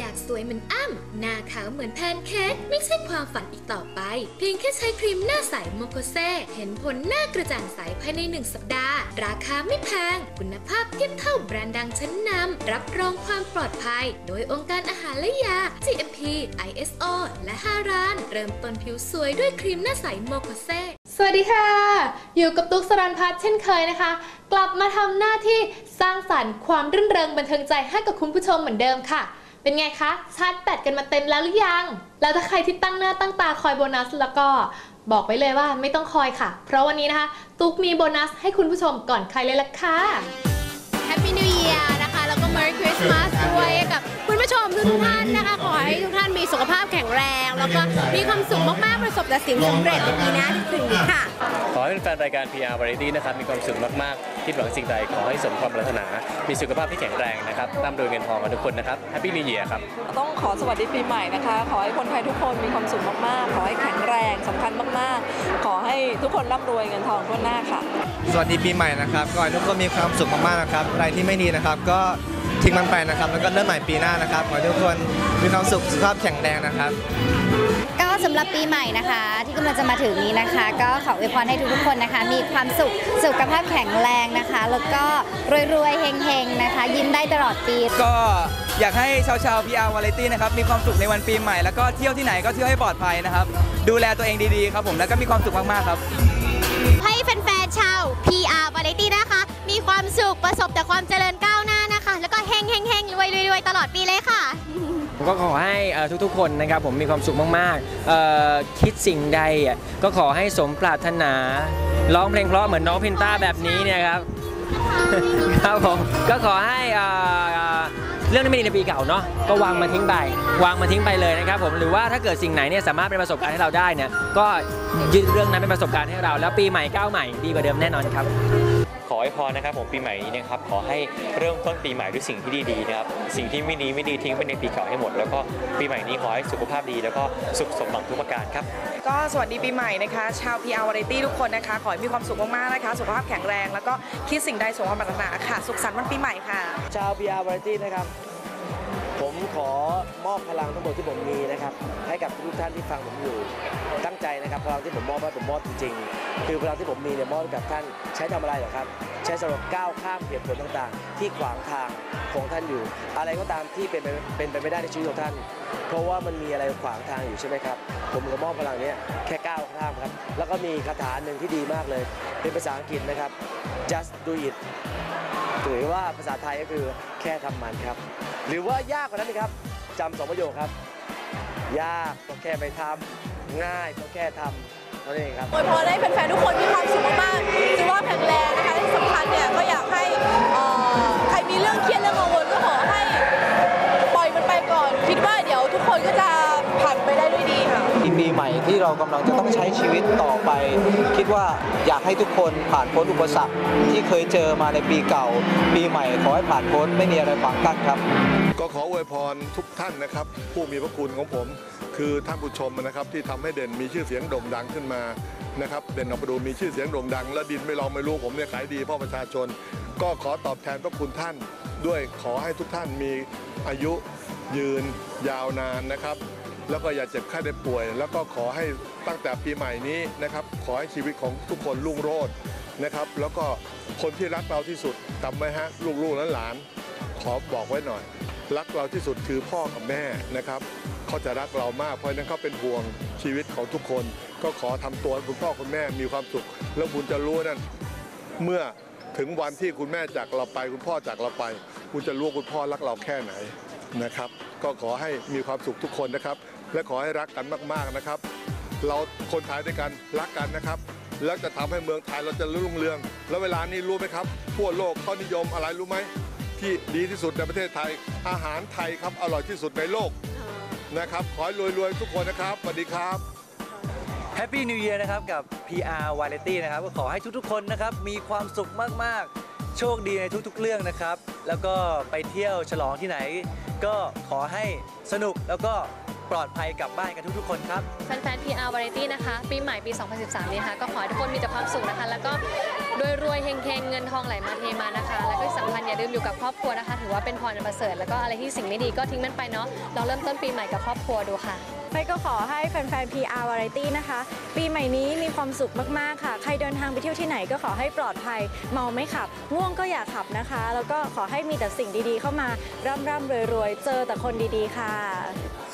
อยากสวยเหมือนอ้ำหน้าขาวเหมือนแพนเค้กไม่ใช่ความฝันอีกต่อไป เพียงแค่ใช้ครีมหน้าใสโมโคเซเห็นผลหน้ากระจ่างใสภายในหนึ่งสัปดาห์ ราคาไม่แพง คุณภาพเทียบเท่าแบรนด์ดังชั้นนำรับรองความปลอดภัย โดยองค์การอาหารและยา GMP ISO และ5ร้าน เริ่มต้นผิวสวยด้วยครีมหน้าใสโมโคเซสวัสดีค่ะ อยู่กับตุ๊กสรันพัฒน์เช่นเคยนะคะ กลับมาทำหน้าที่สร้างสรรค์ความรื่นเริงบันเทิงใจให้กับคุณผู้ชมเหมือนเดิมค่ะ เป็นไงคะ ชาร์จแบตกันมาเต็มแล้วหรือยัง แล้วถ้าใครที่ตั้งหน้าตั้งตาคอยโบนัสแล้วก็บอกไว้เลยว่าไม่ต้องคอยค่ะ เพราะวันนี้นะคะ ตุ๊กมีโบนัสให้คุณผู้ชมก่อนใครเลยล่ะค่ะ Happy New Year นะคะ แล้วก็ Merry Christmas ด้วยกับ คุณผู้ชมทุกๆท่านนะคะ ขอให้ทุกท่านมีสุขภาพแข็งแรง แล้วก็มีความสุขมากๆ ประสบแต่สิ่งสำเร็จในปีหน้าที่ถึงนี้ค่ะ ขอให้แฟนๆรายการ PR Variety นะครับ มีความสุขมากๆที่หวังสิ่งใด ขอให้สมความปรารถนา มีสุขภาพที่แข็งแรงนะครับร่ำรวยเงินทองกันทุกคนนะครับ Happy New Year ครับ ต้องขอสวัสดีปีใหม่นะคะ ขอให้คนไทยทุกคนมีความสุขมากๆ ขอให้แข็งแรงสำคัญมากๆ ขอให้ทุกคนร่ำรวยเงินทองทั่วหน้าค่ะ สวัสดีปีใหม่นะครับก็ขอให้ทุกคนมีความสุขมากๆนะครับ อะไรที่ไม่ดีนะครับ ก็ ทิ้งมันไปนะครับ แล้วก็เริ่มใหม่ปีหน้านะครับ ขอให้ทุกคนมีความสุขสุขภาพแข็งแรงนะครับก็สำหรับปีใหม่นะคะ ที่กำลังจะมาถึงนี้นะคะ ก็ขออวยพรให้ทุกๆคนนะคะ มีความสุขสุขภาพแข็งแรงนะคะ แล้วก็รวยๆเฮงๆนะคะ ยิ้มได้ตลอดปี ก็อยากให้ชาวชาว PR Variety นะครับมีความสุขในวันปีใหม่แล้วก็เที่ยวที่ไหนก็เที่ยวให้ปลอดภัยนะครับ ดูแลตัวเองดีๆครับผมแล้วก็มีความสุขมากๆครับ ให้แฟนๆชาว PR Variety นะคะ มีความสุขประสบแต่ความเจริญ ก็ขอให้ทุกๆ คนนะครับผมมีความสุขมากๆ คิดสิ่งใดก็ขอให้สมปรารถนาร้องเพลงเพราะเหมือนน้องเพนต้าแบบนี้เนี่ยครับครับผมก็ขอให้เอ่อเอ่อเรื่องที่ไม่ดีในปีเก่าเนาะก็วางมาทิ้งไปวางมาทิ้งไปเลยนะครับผมหรือว่าถ้าเกิดสิ่งไหนเนี่ยสามารถเป็นประสบการณ์ให้เราได้เนี่ยก็ยึดเรื่องนั้นเป็นประสบการณ์ให้เรา แล้วปีใหม่ก้าวใหม่ดีกว่าเดิมแน่นอนครับ ขอให้พรนะครับผมปีใหม่นี้นะครับขอให้เริ่มต้นปีใหม่ด้วยสิ่งที่ดีๆนะครับสิ่งที่ไม่ดีไม่ดีทิ้งไปในปีเก่าให้หมด แล้วก็ปีใหม่นี้ขอให้สุขภาพดี แล้วก็สุขสมหวังทุกประการครับก็สวัสดีปีใหม่นะคะ ชาว PR Variety ทุกคนนะคะ ขอให้มีความสุขมากๆนะคะ สุขภาพแข็งแรง แล้วก็คิดสิ่งใดสมความปรารถนาค่ะ สุขสันต์วันปีใหม่ค่ะ ชาว PR Variety นะครับ ผมขอมอบพลังทั้งหมดที่ผมมีนะครับ ให้กับทุกท่านที่ฟังผมอยู่ ตั้งใจนะครับพลังที่ผมมอบให้ผมมอบจริงๆ คือพลังที่ผมมีเนี่ยมอบให้กับท่านใช้ทำอะไรหรอครับ ใช้สำหรับก้าวข้ามเหตุผลต่างๆ ที่ขวางทางของท่านอยู่ อะไรก็ตามที่เป็นไปเป็นไปไม่ได้ในชีวิตของท่าน เพราะว่ามันมีอะไรขวางทางอยู่ใช่ไหมครับ ผมก็มอบพลังนี้แค่ก้าวข้ามครับ แล้วก็มีคาถาหนึ่งที่ดีมากเลย เป็นภาษาอังกฤษนะครับ just do it หรือว่าภาษาไทยก็คือแค่ทำมันครับ หรือว่ายากกว่านั้นนะครับจำสองประโยคครับ ยากก็แค่ไปทำง่ายก็แค่ทำเท่านั้นเองครับอวยพรให้แฟนๆทุกคนมีความสุขมากๆสุขภาแข็งแรงนะคะที่สำคัญเนี่ยก็อยากให้ใครมีเรื่องเครียดเรื่องกังวลก็ขอให้ ปล่อยมันไปก่อน คิดว่าเดี๋ยวทุกคนก็จะผ่านไปได้ หม่ที่เรากำลังจะต้องใช้ชีวิตต่อไป คิดว่าอยากให้ทุกคนผ่านพ้นอุปสรรคที่เคยเจอมาในปีเก่า ปีใหม่ขอให้ผ่านพ้นไม่มีอะไรขวางกั้นครับ ก็ขออวยพรทุกท่านนะครับ ผู้มีพระคุณของผม คือท่านผู้ชมนะครับที่ทำให้เด่นมีชื่อเสียงโด่งดังขึ้นมานะครับเด่นออกมาดูมีชื่อเสียงโด่งดัง และดินไม่ลองไม่รู้ผมเนี่ยขายดีพ่อประชาชน ก็ขอตอบแทนพระคุณท่าน ด้วยขอให้ทุกท่านมีอายุยืนยาวนานนะครับ แล้วก็อย่าเจ็บไข้ได้ป่วย แล้วก็ขอให้ตั้งแต่ปีใหม่นี้นะครับ ขอให้ชีวิตของทุกคนรุ่งโรจน์นะครับ แล้วก็คนที่รักเราที่สุดจำไว้ฮะลูกๆและหลานขอบอกไว้หน่อย รักเราที่สุดคือพ่อกับแม่นะครับเขาจะรักเรามากเพราะนั้นเขาเป็นห่วงชีวิตของทุกคน ก็ขอทำตัวคุณพ่อคุณแม่มีความสุข แล้วคุณจะรู้นั่นเมื่อถึงวันที่คุณแม่จากเราไป คุณพ่อจากเราไป คุณจะรู้คุณพ่อรักเราแค่ไหนนะครับ ก็ขอให้มีความสุขทุกคนนะครับ และขอให้รักกันมากๆนะครับ เราคนไทยด้วยกันรักกันนะครับ แล้วจะทำให้เมืองไทยเราจะรุ่งเรือง แล้วเวลานี้รู้ไหมครับ ทั่วโลกเขานิยมอะไรรู้ไหมที่ดีที่สุดในประเทศไทย อาหารไทยครับอร่อยที่สุดในโลกนะครับ ขอให้รวยๆทุกคนนะครับสวัสดีครับ Happy New Year นะครับกับ PR Variety นะครับก็ขอให้ทุกๆคนนะครับมีความสุขมากๆ โชคดีในทุกๆเรื่องนะครับ แล้วก็ไปเที่ยวฉลองที่ไหน ก็ขอให้สนุกแล้วก็ ปลอดภัยกลับบ้านกันทุกๆคนครับแฟนๆ PR Variety นะคะ ปีใหม่ปี 2013 นี้นะคะ ก็ขอให้ทุกคนมีแต่ความสุขนะคะ แล้วก็รวยรวยๆเฮงๆ เงินทองไหลมาเทมานะคะ แล้วก็ที่สำคัญอย่าลืมอยู่กับครอบครัวนะคะ ถือว่าเป็นพรอันประเสริฐ แล้วก็อะไรที่สิ่งไม่ดีก็ทิ้งมันไปเนาะเราเริ่มต้นปีใหม่กับครอบครัวดูค่ะไฟก็ขอให้แฟนๆ PR Variety นะคะ ปีใหม่นี้มีความสุขมากๆค่ะ ใครเดินทางไปเที่ยวที่ไหนก็ขอให้ปลอดภัย เมาไม่ขับ ง่วงก็อย่าขับนะคะ แล้วก็ขอให้มีแต่สิ่งดีๆ เข้ามาร่ำร่ำรวยรวยๆ เจอแต่คนดีๆ ค่ะ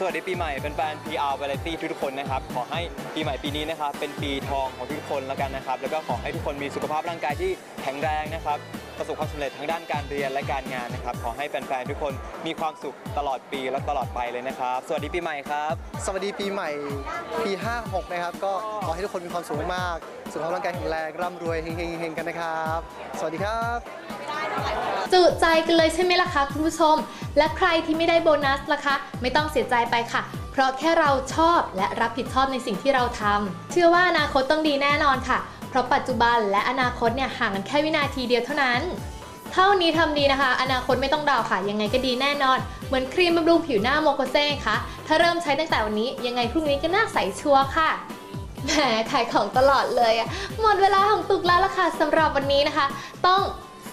สวัสดีปีใหม่เป็นแฟน PR Variety ทุกๆคนนะครับ ขอให้ปีใหม่ปีนี้นะครับ เป็นปีทองของทุกคนแล้วกันนะครับ แล้วก็ขอให้ทุกคนมีสุขภาพร่างกายที่แข็งแรงนะครับประสบความสำเร็จทั้งด้านการเรียนและการงานนะครับ ขอให้แฟนๆทุกคนมีความสุขตลอดปีและตลอดไปเลยนะครับ สวัสดีปีใหม่ครับ สวัสดีปีใหม่ปี56นะครับ ก็ขอให้ทุกคนมีความสุขมาก สุขภาพร่างกายแข็งแรงร่ำรวยเฮงๆๆกันนะครับ สวัสดีครับ จุใจกันเลยใช่ไหมล่ะคะคุณผู้ชม และใครที่ไม่ได้โบนัสล่ะคะ ไม่ต้องเสียใจไปค่ะ เพราะแค่เราชอบและรับผิดชอบในสิ่งที่เราทำเชื่อว่าอนาคตต้องดีแน่นอนค่ะ เพราะปัจจุบันและอนาคตเนี่ยห่างกันแค่วินาทีเดียวเท่านั้น เท่านี้ทำดีนะคะ อนาคตไม่ต้องเดาวค่ะ ยังไงก็ดีแน่นอน เหมือนครีมบำรุงผิวหน้าโมโคเซ่ค่ะ ถ้าเริ่มใช้ตั้งแต่วันนี้ ยังไงพรุ่งนี้ก็น้าใสชัวร์ค่ะแหมขายของตลอดเลยอะหมดเวลาของตุกแล้วล่ะค่ะสำหรับวันนี้นะคะ ต้อง